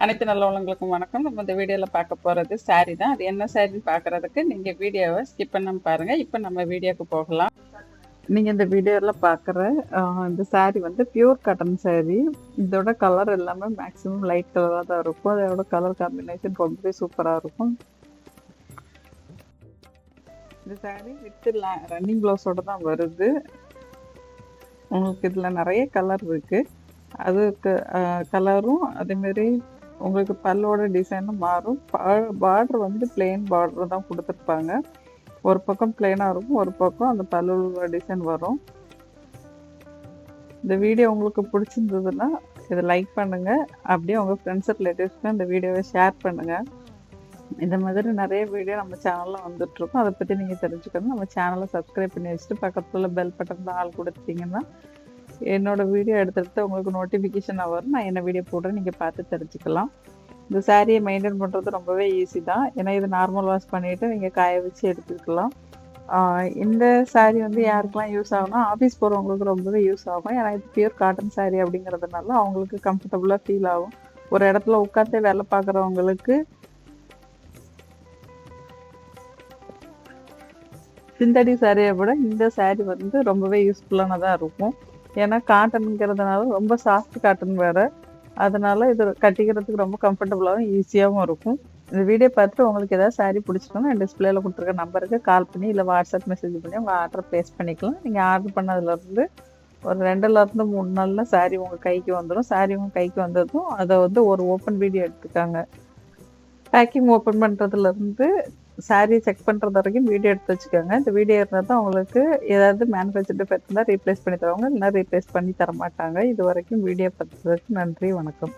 அனைத்து நல்ல உள்ளவங்களுக்கும் வணக்கம். நம்ம இந்த வீடியோவில் பார்க்க போகிறது saree தான். அது என்ன சாரின்னு பார்க்குறதுக்கு நீங்கள் வீடியோவை ஸ்கிப் பண்ணாமல் பாருங்கள் இப்போ நம்ம வீடியோக்கு போகலாம். நீங்கள் இந்த வீடியோவில் பார்க்குற இந்த saree வந்து பியூர் காட்டன் saree. இதோட கலர் எல்லாமே மேக்ஸிமம் லைட் கலராக தான் இருக்கும். அதோட கலர் காம்பினேஷன் ரொம்பவே சூப்பராக இருக்கும். இந்த saree வித்து ரன்னிங் ப்ளவுஸோட தான் வருது. உங்களுக்கு இதில் நிறைய கலர் இருக்குது அதுக்கு கலரும் அதேமாரி உங்களுக்கு பல்லோட டிசைனும் மாறும். பார்டர் வந்து பிளெயின் பார்டர் தான் கொடுத்துருப்பாங்க. ஒரு பக்கம் பிளெயினாக இருக்கும் ஒரு பக்கம் அந்த பல்லோட டிசைன் வரும். இந்த வீடியோ உங்களுக்கு பிடிச்சிருந்ததுன்னா இதை லைக் பண்ணுங்கள் அப்படியே உங்கள் ஃப்ரெண்ட்ஸ் ரிலேட்டிவ்ஸ்க்கு இந்த வீடியோவை ஷேர் பண்ணுங்கள் இந்த மாதிரி நிறைய வீடியோ நம்ம சேனலில் வந்துட்டுருக்கோம் அதை பற்றி நீங்கள் தெரிஞ்சுக்கணும். நம்ம சேனலை சப்ஸ்கிரைப் பண்ணி வச்சுட்டு பக்கத்தில் பெல் பட்டன் ஆள் கொடுத்தீங்கன்னா என்னோட வீடியோ எடுத்துகிட்டு உங்களுக்கு நோட்டிஃபிகேஷன் வரும். நான் என்ன வீடியோ போடுறேன் நீங்கள் பார்த்து தெரிஞ்சுக்கலாம். இந்த சாரியை மெயின்டைன் பண்ணுறது ரொம்பவே ஈஸி தான். ஏன்னா இது நார்மல் வாஷ் பண்ணிவிட்டு நீங்கள் காய வச்சு எடுத்துக்கலாம். இந்த சாரீ வந்து யாருக்கெல்லாம் யூஸ் ஆகும்னா ஆஃபீஸ் போகிறவங்களுக்கு ரொம்பவே யூஸ் ஆகும். ஏன்னா இது பியூர் காட்டன் சாரீ அப்படிங்கிறதுனால அவங்களுக்கு கம்ஃபர்டபுளாக ஃபீல் ஆகும். ஒரு இடத்துல உட்காந்து வேலை பார்க்குறவங்களுக்கு சிந்தடி சாரியை விட இந்த சாரீ வந்து ரொம்பவே யூஸ்ஃபுல்லானதாக இருக்கும். ஏன்னா காட்டனுங்கிறதுனால ரொம்ப சாஃப்ட் காட்டன் வேறு. அதனால் இது கட்டிக்கிறதுக்கு ரொம்ப கம்ஃபர்டபுளாகவும் ஈஸியாகவும் இருக்கும். இந்த வீடியோ பார்த்துட்டு உங்களுக்கு ஏதாவது சாரீ பிடிச்சிக்கணும் என் டிஸ்பிளேல கொடுத்துருக்க நம்பருக்கு கால் பண்ணி இல்லை வாட்ஸ்அப் மெசேஜ் பண்ணி உங்கள் ஆர்டர் ப்ளேஸ் பண்ணிக்கலாம். நீங்கள் ஆர்டர் பண்ணதுலேருந்து ஒரு ரெண்டுலேருந்து மூணு நாளில் சாரீ உங்கள் கைக்கு வந்துடும் சாரீ உங்கள் கைக்கு வந்ததும் அதை வந்து ஒரு ஓப்பன் வீடியோ எடுத்துக்காங்க. பேக்கிங் ஓப்பன் பண்ணுறதுலேருந்து சாரீ செக் பண்ணுறது வரைக்கும் வீடியோ எடுத்து வச்சுக்கோங்க. இந்த வீடியோ இருந்தால் தான் உங்களுக்கு ஏதாவது மேனுஃபேக்சர் டிஃபெக்ட் இருந்தால் ரீப்ளேஸ் பண்ணி தருவாங்க. இல்லைன்னா ரீப்ளேஸ் பண்ணி தர மாட்டாங்க இது வரைக்கும் வீடியோ பார்த்ததுக்கு நன்றி வணக்கம்.